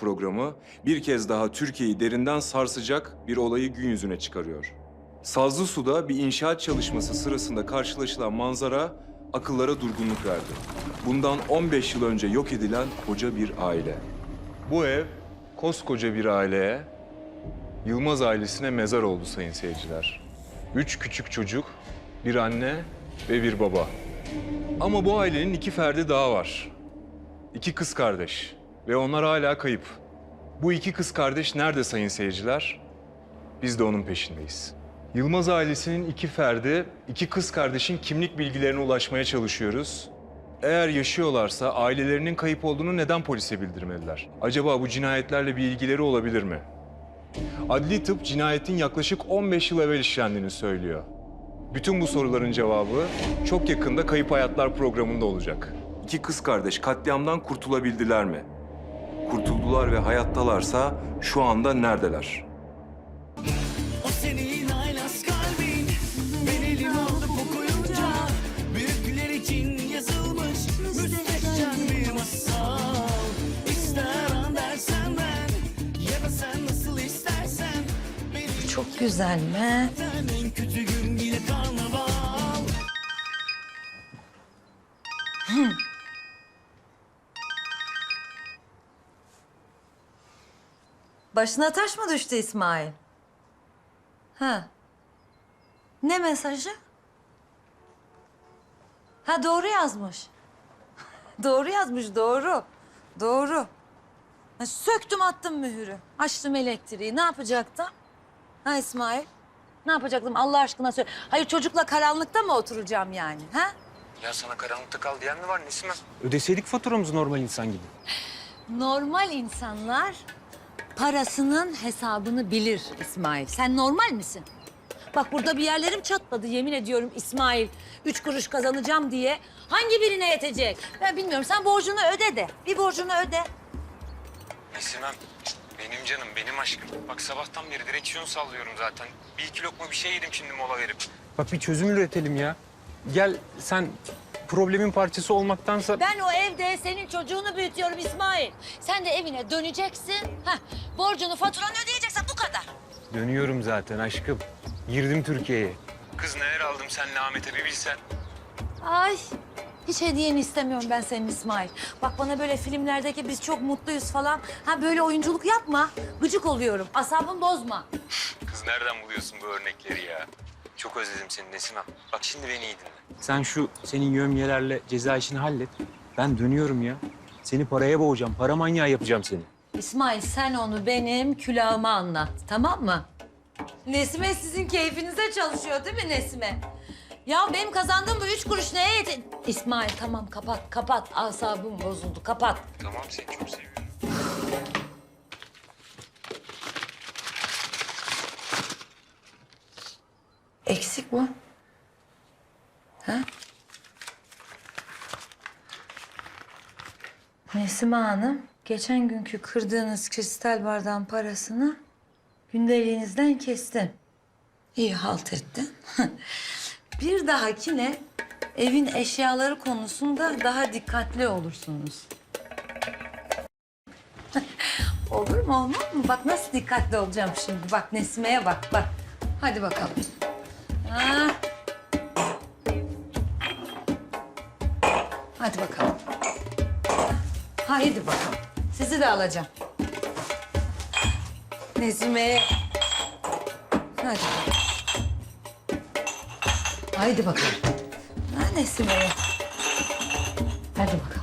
programı bir kez daha Türkiye'yi derinden sarsacak bir olayı gün yüzüne çıkarıyor. Sazlı Su'da bir inşaat çalışması sırasında karşılaşılan manzara akıllara durgunluk verdi. Bundan 15 yıl önce yok edilen koca bir aile. Bu ev koskoca bir aileye, Yılmaz ailesine mezar oldu sayın seyirciler. Üç küçük çocuk, bir anne ve bir baba. Ama bu ailenin iki ferdi daha var. İki kız kardeş ve onlar hala kayıp. Bu iki kız kardeş nerede sayın seyirciler? Biz de onun peşindeyiz. Yılmaz ailesinin iki ferdi, iki kız kardeşin kimlik bilgilerine ulaşmaya çalışıyoruz. Eğer yaşıyorlarsa ailelerinin kayıp olduğunu neden polise bildirmediler? Acaba bu cinayetlerle bir ilgileri olabilir mi? Adli tıp cinayetin yaklaşık 15 yıl evvel işlendiğini söylüyor. Bütün bu soruların cevabı çok yakında Kayıp Hayatlar programında olacak. İki kız kardeş katliamdan kurtulabildiler mi? Kurtuldular ve hayattalarsa şu anda neredeler? O senin haylaz kalbin Ben elim aldı okuyunca Büyükler için yazılmış Müstehcen bir masal İster an dersen ben Ya da sen nasıl istersen Benim Çok güzel mi? en kötü gün Başına taş mı düştü İsmail? Ha. Ne mesajı? Ha doğru yazmış. doğru yazmış, doğru. Doğru. Ha, söktüm attım mühürü. Açtım elektriği. Ne yapacaktım? Ha İsmail? Ne yapacaktım Allah aşkına söyle. Hayır çocukla karanlıkta mı oturacağım yani? Ha? Ya sana karanlıkta kal diyen mi var Nesime? Ödeseydik faturamızı normal insan gibi. Normal insanlar parasının hesabını bilir İsmail. Sen normal misin? Bak burada bir yerlerim çatladı yemin ediyorum İsmail. Üç kuruş kazanacağım diye. Hangi birine yetecek? Ben bilmiyorum. Sen borcunu öde de. Bir borcunu öde. Nesimem, benim canım, benim aşkım. Bak sabahtan beri direksiyon sallıyorum zaten. Bir iki lokma bir şey yedim şimdi mola verip. Bak bir çözüm üretelim ya. Gel sen problemin parçası olmaktansa... Ben o evde senin çocuğunu büyütüyorum İsmail. Sen de evine döneceksin. Heh, borcunu faturanı ödeyeceksen bu kadar. Dönüyorum zaten aşkım. Girdim Türkiye'ye. Kız neler aldım seninle Ahmet'e bir bilsen. Ay hiç hediyeni istemiyorum ben senin İsmail. Bak bana böyle filmlerdeki biz çok mutluyuz falan. Ha böyle oyunculuk yapma. Gıcık oluyorum. Asabımı bozma. Kız nereden buluyorsun bu örnekleri ya? Çok özledim seni Nesimem. Bak şimdi beni iyi dinle. Sen şu senin yömyelerle ceza işini hallet. Ben dönüyorum ya. Seni paraya boğacağım. Para manyağı yapacağım seni. İsmail sen onu benim külahıma anlat tamam mı? Nesime sizin keyfinize çalışıyor değil mi Nesime? Ya benim kazandığım bu üç kuruş neye yeti... İsmail tamam kapat kapat. Asabım bozuldu kapat. Tamam seni çok seviyorum. Eksik bu. Ha? Nesime Hanım, geçen günkü kırdığınız kristal bardağın parasını gündeliğinizden kestim. İyi halt ettin. Bir dahakine evin eşyaları konusunda daha dikkatli olursunuz. Olur mu olmaz mı? Bak nasıl dikkatli olacağım şimdi. Bak Nesime'ye bak bak. Hadi bakalım. Ha. Hadi bakalım. Haydi bakalım. Sizi de alacağım. Nesime. Hadi. Haydi bakalım. Ha Nesime'ye. Hadi bakalım.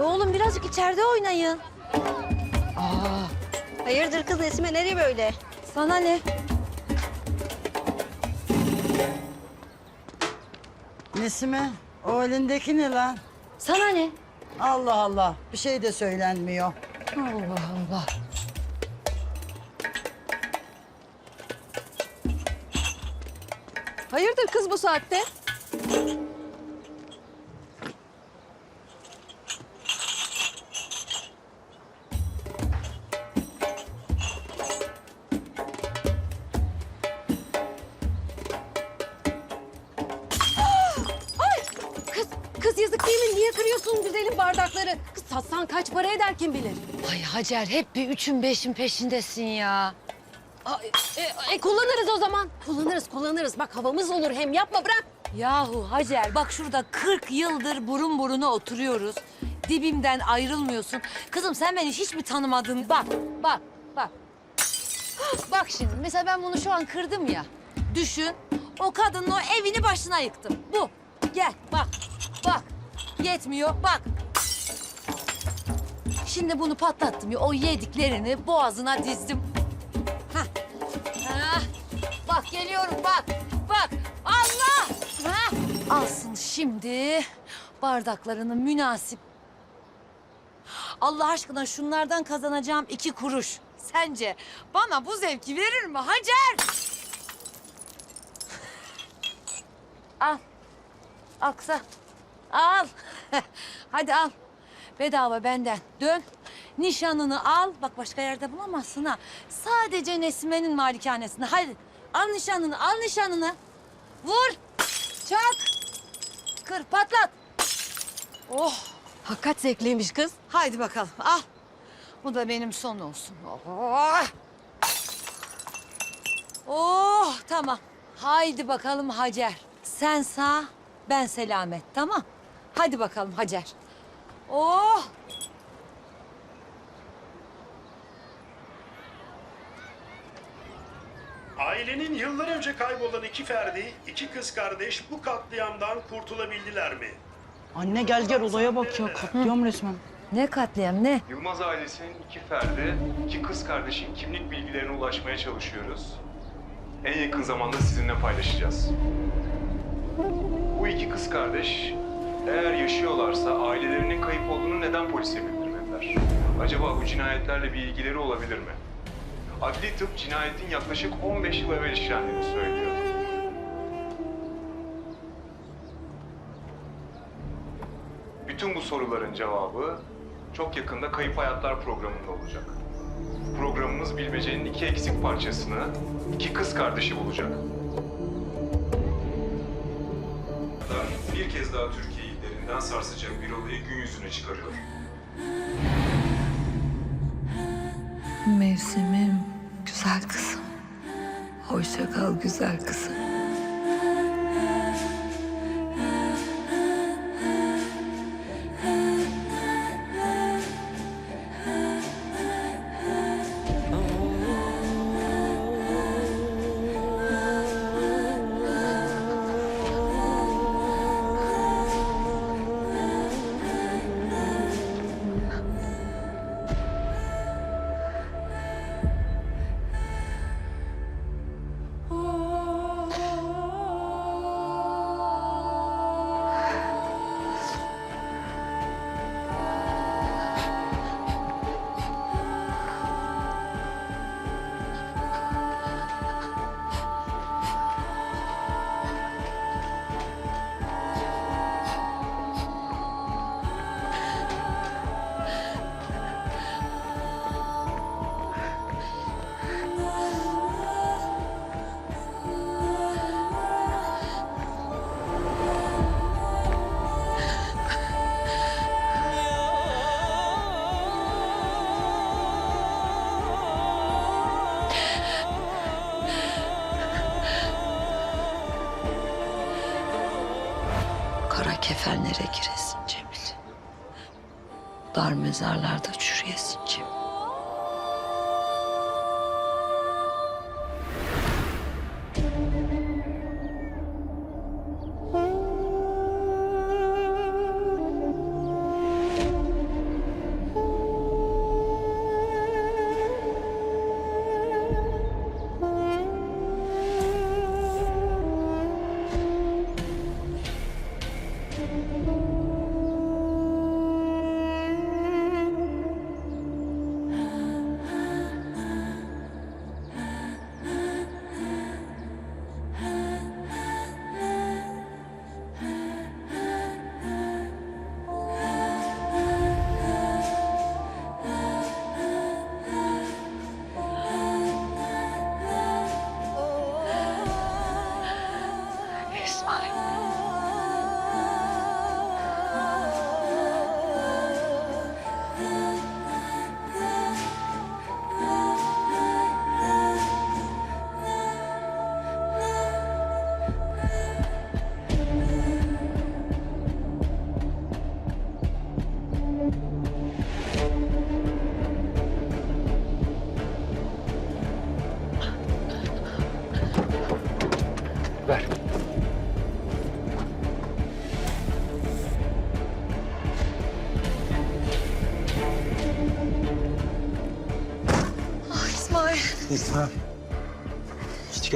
Oğlum birazcık içeride oynayın. Hayırdır kız Nesime nereye böyle? Sana ne? Nesime, o elindeki ne lan? Sana ne? Allah Allah. Bir şey de söylenmiyor. Allah Allah. Hayırdır kız bu saatte? Kız, yazık değil mi? Niye kırıyorsun güzelim bardakları? Kız satsan kaç para eder kim bilir? Ay Hacer hep bir üçün beşin peşindesin ya. Ay, e, e, kullanırız o zaman. Kullanırız, kullanırız. Bak havamız olur hem yapma bırak. Yahu Hacer bak şurada 40 yıldır burun buruna oturuyoruz. Dibimden ayrılmıyorsun. Kızım sen beni hiç mi tanımadın? Bak, bak, bak. Bak şimdi mesela ben bunu şu an kırdım ya. Düşün o kadının o evini başına yıktım. Bu. Gel bak, bak. Yetmiyor bak. Şimdi bunu patlattım ya o yediklerini boğazına dizdim. Hah. Hah. Bak geliyorum bak. Bak. Allah. Hah. Alsın şimdi bardaklarını münasip. Allah aşkına şunlardan kazanacağım iki kuruş. Sence bana bu zevki verir mi Hacer? Al. Aksa. Al. Hadi al. Bedava benden. Dön. Nişanını al. Bak başka yerde bulamazsın ha. Sadece Nesime'nin malikanesinde. Hadi. Al nişanını, al nişanını. Vur. Çak. Kır, patlat. Oh. Hakikat zevkliymiş kız. Haydi bakalım al. Bu da benim son olsun. Oh. Oh tamam. Haydi bakalım Hacer. Sen sağ, ben selamet tamam. Hadi bakalım Hacer. Oh. Ailenin yıllar önce kaybolan iki ferdi, iki kız kardeş bu katliamdan kurtulabildiler mi? Anne gel gel olaya bak ya. Katliam resmen. Ne katliam ne? Yılmaz ailesinin iki ferdi, iki kız kardeşin kimlik bilgilerine ulaşmaya çalışıyoruz. En yakın zamanda sizinle paylaşacağız. Bu iki kız kardeş eğer yaşıyorlarsa ailelerinin kayıp olduğunu neden polise bildirmediler? Acaba bu cinayetlerle bir ilgileri olabilir mi? Adli tıp cinayetin yaklaşık 15 yıl evvel işlendiğini söylüyor. Bütün bu soruların cevabı çok yakında Kayıp Hayatlar programında olacak. Programımız bilmecenin iki eksik parçasını, iki kız kardeşi bulacak. Bir kez daha Türkiye'yi derinden sarsacak bir olayı gün yüzüne çıkarıyor. Mevsimim, güzel kızım. Hoşça kal güzel kızım. Kefenlere giresin Cemil. Dar mezarlarda çürüyesin Cemil.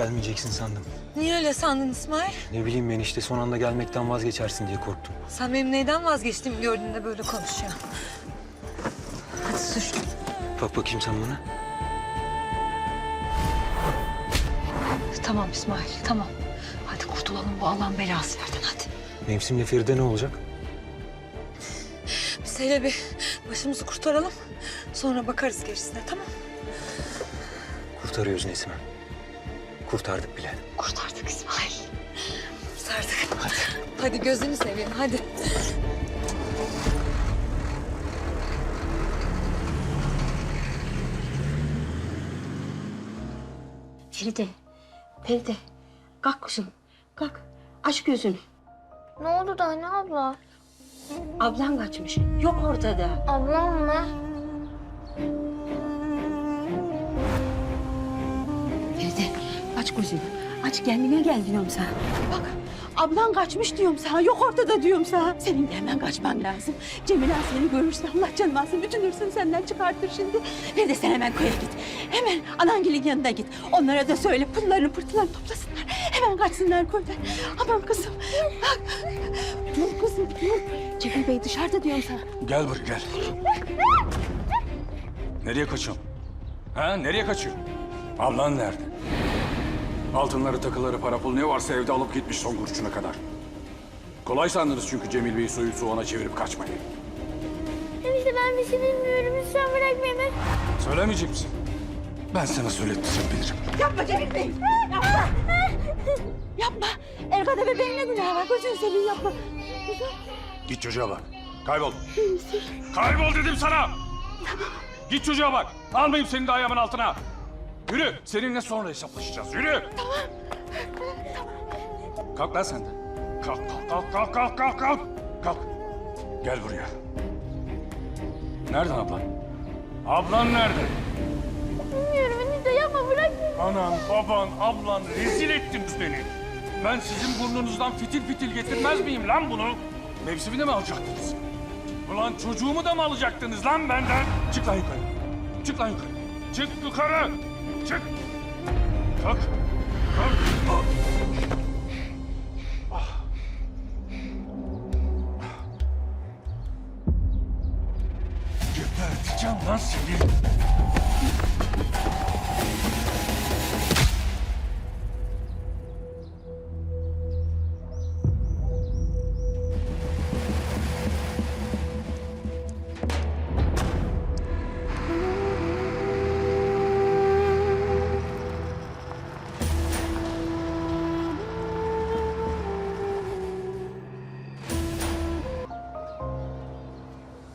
Gelmeyeceksin sandım. Niye öyle sandın İsmail? Ne bileyim ben işte son anda gelmekten vazgeçersin diye korktum. Sen benim neyden vazgeçtiğimi gördüğünde böyle konuşuyorsun. Hadi sür. Bak bakayım sen bana. Tamam İsmail, tamam. Hadi kurtulalım bu Allah'ın belasılardan hadi. Mevsimle Feride ne olacak? Biz hele bir başımızı kurtaralım. Sonra bakarız gerisine tamam Kurtarıyoruz Nesim'e. Kurtardık bile. Kurtardık İsmail. Kurtardık. Hadi. Hadi gözünü seveyim hadi. Feride, Feride. Kalk kuzum, kalk. Aç gözünü. Ne oldu da anne abla? Ablan kaçmış. Yok ortada. Ablam mı? Aç gözünü. Aç kendine gel diyorum sana. Bak, ablan kaçmış diyorum sana. Yok ortada diyorum sana. Senin de hemen kaçman lazım. Cemile seni görürse Allah canını alsın. Bütün hırsını senden çıkartır şimdi. Feride sen hemen köye git. Hemen anangilin yanına git. Onlara da söyle pullarını pırtılarını toplasınlar. Hemen kaçsınlar köyden. Aman kızım. Bak. Dur kızım dur. Cemil Bey dışarıda diyorum sana. Gel buraya gel. Nereye kaçıyorsun? Ha nereye kaçıyorsun? Ablan nerede? Altınları, takıları, para pul ne varsa evde alıp gitmiş son kuruşuna kadar. Kolay sandınız çünkü Cemil Bey'i soyup soğana çevirip kaçmayı. Enişte ben bir şey bilmiyorum. Lütfen bırak beni. Söylemeyecek misin? Ben sana söylettirsem bilirim. Yapma Cemil Bey. Yapma. Yapma. Erkada ve benimle günah var. Gözünü seveyim yapma. Git çocuğa bak. Kaybol. Kaybol dedim sana. Git çocuğa bak. Almayayım seni de ayağımın altına. Yürü. Seninle sonra hesaplaşacağız. Yürü. Tamam. Kalk lan sen de. Kalk, kalk, kalk, kalk, kalk, kalk, kalk. Kalk. Gel buraya. Nereden ablan? Ablan nerede? Bilmiyorum enişte yapma bırak beni. Anan, baban, ablan rezil ettiniz beni. Ben sizin burnunuzdan fitil fitil getirmez miyim lan bunu? Mevsimini mi alacaktınız? Ulan çocuğumu da mı alacaktınız lan benden? Çık lan yukarı. Çık lan yukarı. Çık yukarı. Çık. Kalk. Kalk. Ah. Geberteceğim lan seni.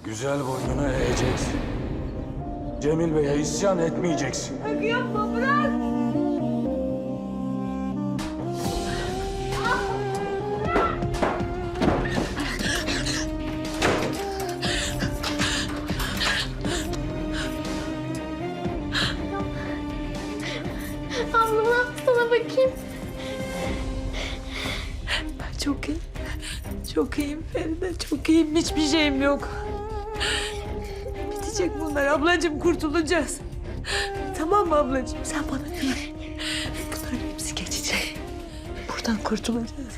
Güzel boynunu eğeceksin. Cemil Bey'e isyan etmeyeceksin. Abla ne yaptı sana bakayım? Ben çok iyiyim. Çok iyiyim Feride, çok iyiyim. Hiçbir şeyim yok. Bunlar ablacığım, kurtulacağız. Tamam mı ablacığım? Sen bana güven. Bunların hepsi geçecek. Buradan kurtulacağız.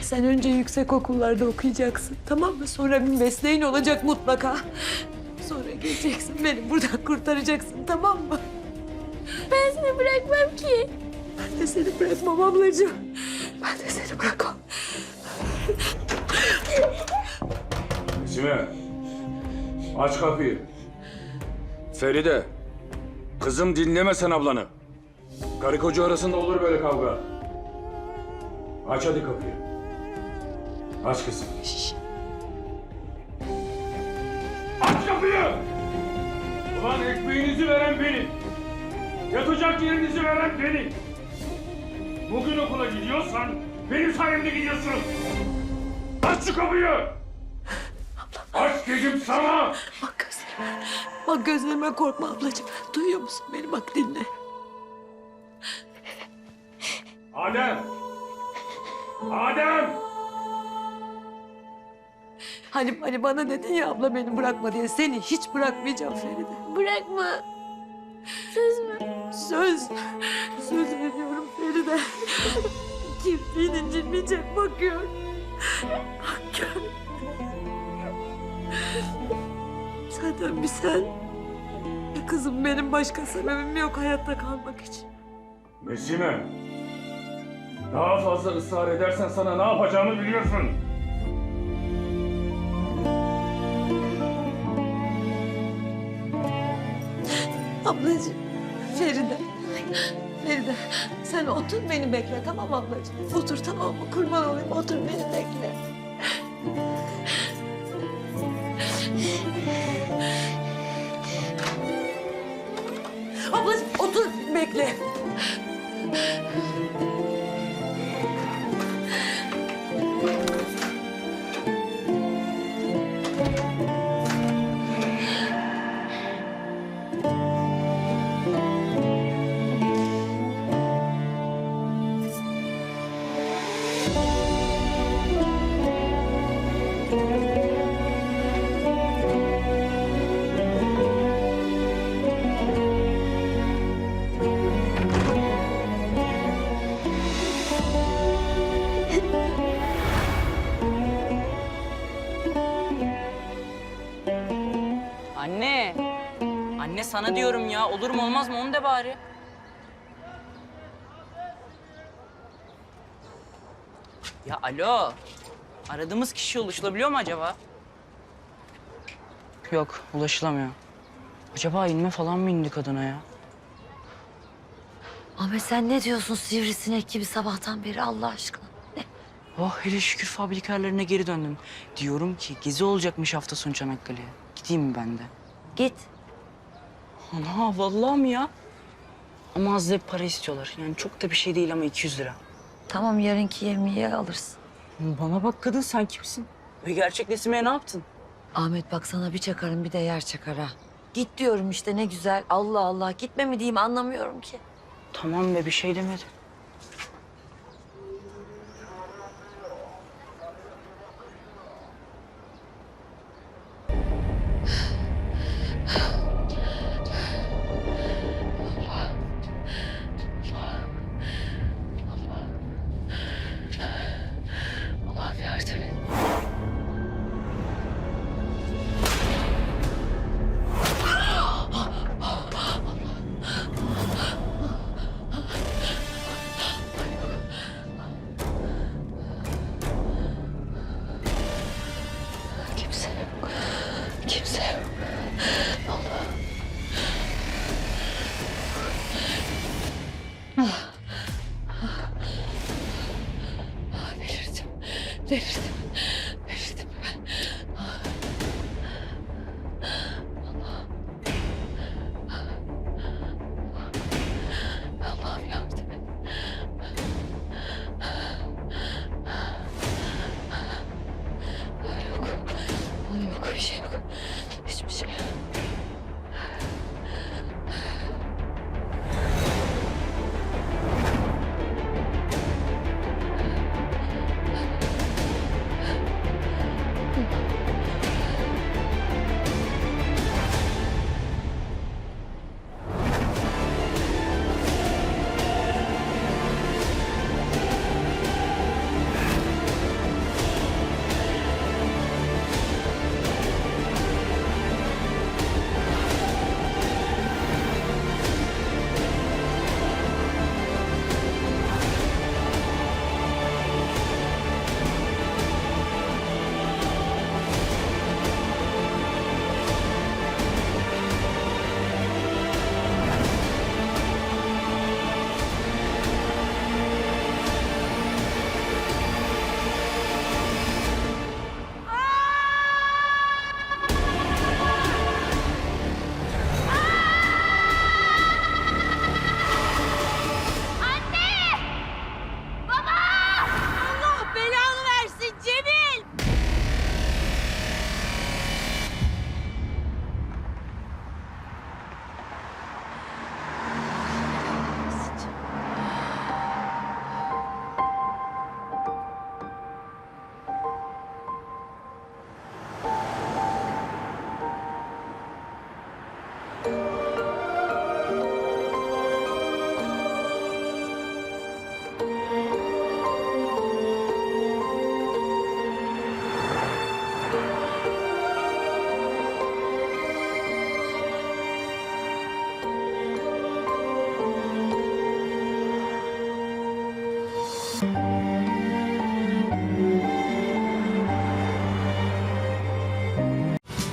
Sen önce yüksek okullarda okuyacaksın, tamam mı? Sonra bir mesleğin olacak mutlaka. Sonra geleceksin, beni buradan kurtaracaksın, tamam mı? Ben seni bırakmam ki. Ben de seni bırakmam ablacığım. Ben de seni bırakmam. Sime. Aç kapıyı. Feride. Kızım dinleme sen ablanı. Karı koca arasında olur böyle kavga. Aç hadi kapıyı. Aç kızım. Aç kapıyı! Ulan ekmeğinizi veren benim. Yatacak yerinizi veren benim. Bugün okula gidiyorsan benim sayemde gidiyorsun. Aç şu kapıyı! Aç dedim sana! Bak gözlerime. Bak gözlerime korkma ablacığım. Duyuyor musun beni? Bak dinle. Adem! Adem! Hani, hani bana dedin ya abla beni bırakma diye. Seni hiç bırakmayacağım Feride. Bırakma. Söz mü? Söz. Söz veriyorum Feride. Kimliğin incinmeyecek bakıyor. Bakıyor. Zaten bir sen. Bir kızım benim başka sebebim yok hayatta kalmak için. Nesime. Daha fazla ısrar edersen sana ne yapacağımı biliyorsun. Ablacığım, Feride. Feride, sen otur beni bekle tamam ablacığım? Otur tamam mı? Kurban olayım otur beni bekle. Sana diyorum ya. Olur mu olmaz mı onu de bari. Ya alo. Aradığımız kişi ulaşılabiliyor mu acaba? Yok, ulaşılamıyor. Acaba inme falan mı indi kadına ya? Ahmet sen ne diyorsun sivrisinek gibi sabahtan beri Allah aşkına? Oh hele şükür fabrikerlerine geri döndüm. Diyorum ki gezi olacakmış hafta sonu Çanakkale'ye. Gideyim mi ben de? Git. Ana vallahi mi ya? Ama az da bir para istiyorlar. Yani çok da bir şey değil ama 200 lira. Tamam yarınki yemeği alırsın. Bana bak kadın sen kimsin? Ve gerçek Nesime'ye ne yaptın? Ahmet bak sana bir çakarım bir de yer çakar ha. Git diyorum işte ne güzel. Allah Allah gitme mi diyeyim anlamıyorum ki. Tamam be bir şey demedim. Kimse yok. Kimse yok. Allah. Delirdim. Delirdim. Delirdim